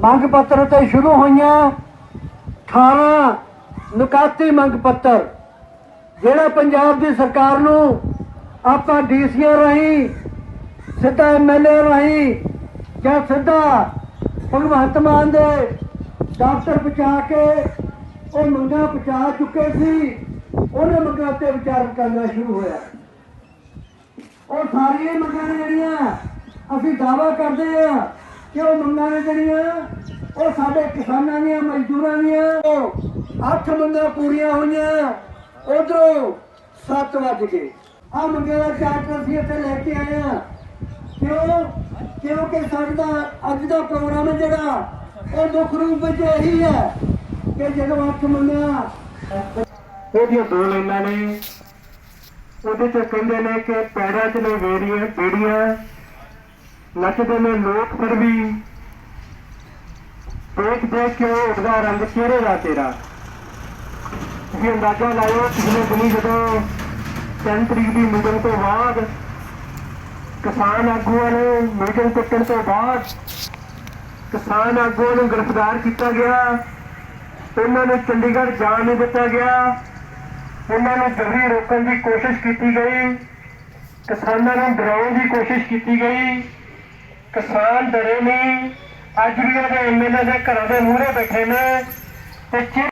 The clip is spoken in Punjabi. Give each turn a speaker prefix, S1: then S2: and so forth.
S1: ਮੰਗ ਪੱਤਰ ਤੇ ਸ਼ੁਰੂ ਹੋਈਆਂ। 18 ਨੁਕਾਤੀ ਮੰਗ ਪੱਤਰ, ਜਿਹੜਾ ਪੰਜਾਬ ਦੀ ਸਰਕਾਰ ਨੂੰ ਆਪਾਂ ਡੀਸੀਆਂ ਰਾਹੀਂ, ਸਿੱਧਾ ਐਮਐਲਏ ਰਾਹੀਂ ਜਾਂ ਸਿੱਧਾ ਭਗਵੰਤ ਮਾਨ ਦੇ ਦਫ਼ਤਰ ਪਹੁੰਚਾ ਕੇ ਉਹ ਮੰਗਾਂ ਪਹੁੰਚਾ ਚੁੱਕੇ ਸੀ, ਉਹਨੇ ਮੰਗਾਂ ਤੇ ਵਿਚਾਰ ਕਰਨਾ ਸ਼ੁਰੂ ਹੋਇਆ। ਉਹ ਸਾਰੀਆਂ ਮੰਗਾਂ ਜਿਹੜੀਆਂ ਅਸੀਂ ਦਾਅਵਾ ਕਰਦੇ ਆ ਕਿ ਉਹ ਮੰਗਾਂ ਨੇ ਜਿਹੜੀਆਂ? ਉਹ ਸਾਡੇ ਕਿਸਾਨਾਂ ਦੀਆਂ, ਮਜ਼ਦੂਰਾਂ ਦੀਆਂ। ਅੱਠ ਮੰਗਾਂ ਪੂਰੀਆਂ ਹੋਈਆਂ। ਉਧਰੋਂ 7 ਵੱਜ ਗਏ। ਆ ਮੰਗਾਂ ਦਾ ਚਾਰਟ ਅਸੀਂ ਇੱਥੇ ਲੈ ਕੇ ਆਏ ਆ ਕਿਉਂ? ਕਿਉਂਕਿ ਸਾਡਾ ਅੱਜ ਦਾ ਪ੍ਰੋਗਰਾਮ ਹੈ ਜਿਹੜਾ, ਉਹ ਦੁੱਖ ਰੂਪ ਵਿੱਚ ਇਹੀ ਹੈ ਕਿ ਜਦੋਂ ਅੱਠ ਮੰਗਾਂ
S2: ਉਹਦੀਆਂ ਦੋ ਲਾਈਨਾਂ ਨੇ, ਉਹਦੇ ਚ ਕਹਿੰਦੇ ਨੇ ਕਿ ਪੈਰਾਂ 'ਚ ਨੇ ਵੇੜੀਆਂ ਬੇੜੀਆਂ ਨੱਚਦੇ ਨੇ ਲੋਕ ਫਿਰ ਵੀ। ਦੇਖ ਦੇਖ ਕੇ ਉੱਡਦਾ ਰੰਗ ਚਿਹਰੇ ਦਾ ਤੇਰਾ। ਤੁਸੀਂ ਅੰਦਾਜ਼ਾ ਲਾਇਓ ਪਿਛਲੇ ਦਿਨੀ ਜਦੋਂ 3 ਤਰੀਕ ਦੀ ਮੀਟਿੰਗ ਤੋਂ ਬਾਅਦ ਕਿਸਾਨ ਆਗੂਆਂ ਨੂੰ ਮੀਟਿੰਗ ਕੱਟਣ ਤੋਂ ਬਾਅਦ ਕਿਸਾਨ ਆਗੂਆਂ ਨੂੰ ਗ੍ਰਿਫਤਾਰ ਕੀਤਾ ਗਿਆ। ਉਹਨਾਂ ਨੂੰ ਚੰਡੀਗੜ੍ਹ ਜਾਣ ਨਹੀਂ ਦਿੱਤਾ ਗਿਆ। ਉਹਨਾਂ ਨੂੰ ਜਬਰੀ ਰੋਕਣ ਦੀ ਕੋਸ਼ਿਸ਼ ਕੀਤੀ ਗਈ। ਕਿਸਾਨਾਂ ਨੂੰ ਡਰਾਉਣ ਦੀ ਕੋਸ਼ਿਸ਼ ਕੀਤੀ ਗਈ। ਕਿਸਾਨ ਡਰੇ ਨਹੀਂ ਅੱਜ ਵੀ ਉਹਦੇ ਐਮਐਲਏ ਦੇ ਘਰਾਂ ਦੇ ਮੂਹਰੇ ਬੈਠੇ ਨੇ। ਤੇ